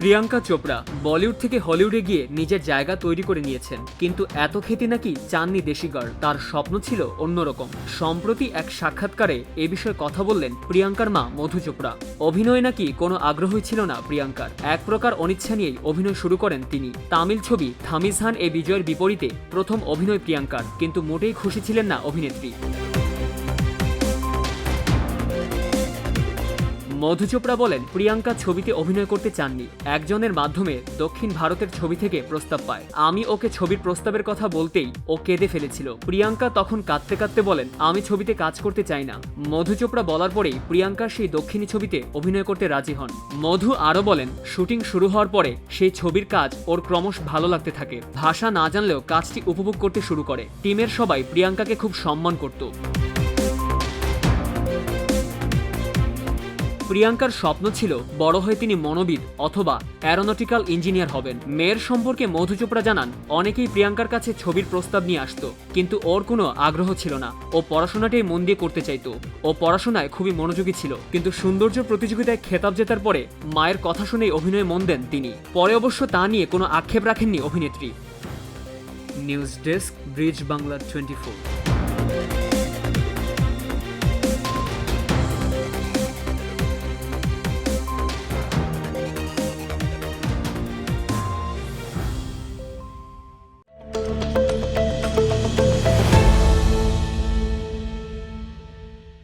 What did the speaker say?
প্রিয়াঙ্কা চোপড়া বলিউড থেকে হলিউডে গিয়ে নিজের জায়গা তৈরি করে নিয়েছেন। কিন্তু এত খ্যাতি নাকি চাননি দেশি গার্ল তার স্বপ্ন ছিল অন্যরকম। সম্প্রতি এক সাক্ষাৎকারে এ বিষয়ে কথা বললেন প্রিয়াঙ্কার মা মধু চোপড়া। অভিনয়ে নাকি কোনো আগ্রহই ছিল না প্রিয়াঙ্কার। এক প্রকার অনিচ্ছা নিয়েই অভিনয় শুরু করেন তিনি। তামিল ছবি থামিজহান এ বিজয়ের বিপরীতে প্রথম অভিনয় প্রিয়াঙ্কার। কিন্তু মোটেই খুশি ছিলেন না অভিনেত্রী। মধু চোপড়া বলেন, প্রিয়াঙ্কা ছবিতে অভিনয় করতে চাননি। একজনের মাধ্যমে দক্ষিণ ভারতের ছবি থেকে প্রস্তাব পায়। আমি ওকে ছবির প্রস্তাবের কথা বলতেই ও কেঁদে ফেলেছিল। প্রিয়াঙ্কা তখন কাঁদতে কাঁদতে বলেন, আমি ছবিতে কাজ করতে চাই না। মধু চোপড়া বলার পরেই প্রিয়াঙ্কা সেই দক্ষিণী ছবিতে অভিনয় করতে রাজি হন। মধু আরও বলেন, শুটিং শুরু হওয়ার পরে সেই ছবির কাজ ওর ক্রমশ ভালো লাগতে থাকে। ভাষা না জানলেও কাজটি উপভোগ করতে শুরু করে। টিমের সবাই প্রিয়াঙ্কাকে খুব সম্মান করত। প্রিয়াঙ্কার স্বপ্ন ছিল বড় হয়ে তিনি মনোবিদ অথবা অ্যারোনটিক্যাল ইঞ্জিনিয়ার হবেন। মেয়ের সম্পর্কে মধু চোপড়া জানান, অনেকেই প্রিয়াঙ্কার কাছে ছবির প্রস্তাব নিয়ে আসতো, কিন্তু ওর কোনো আগ্রহ ছিল না। ও পড়াশোনাটাই মন দিয়ে করতে চাইতো। ও পড়াশোনায় খুবই মনোযোগী ছিল, কিন্তু সৌন্দর্য প্রতিযোগিতায় খেতাব জেতার পরে মায়ের কথা শুনেই অভিনয়ে মন দেন তিনি। পরে অবশ্য তা নিয়ে কোনো আক্ষেপ রাখেননি অভিনেত্রী। News desk, bridge Bangla twenty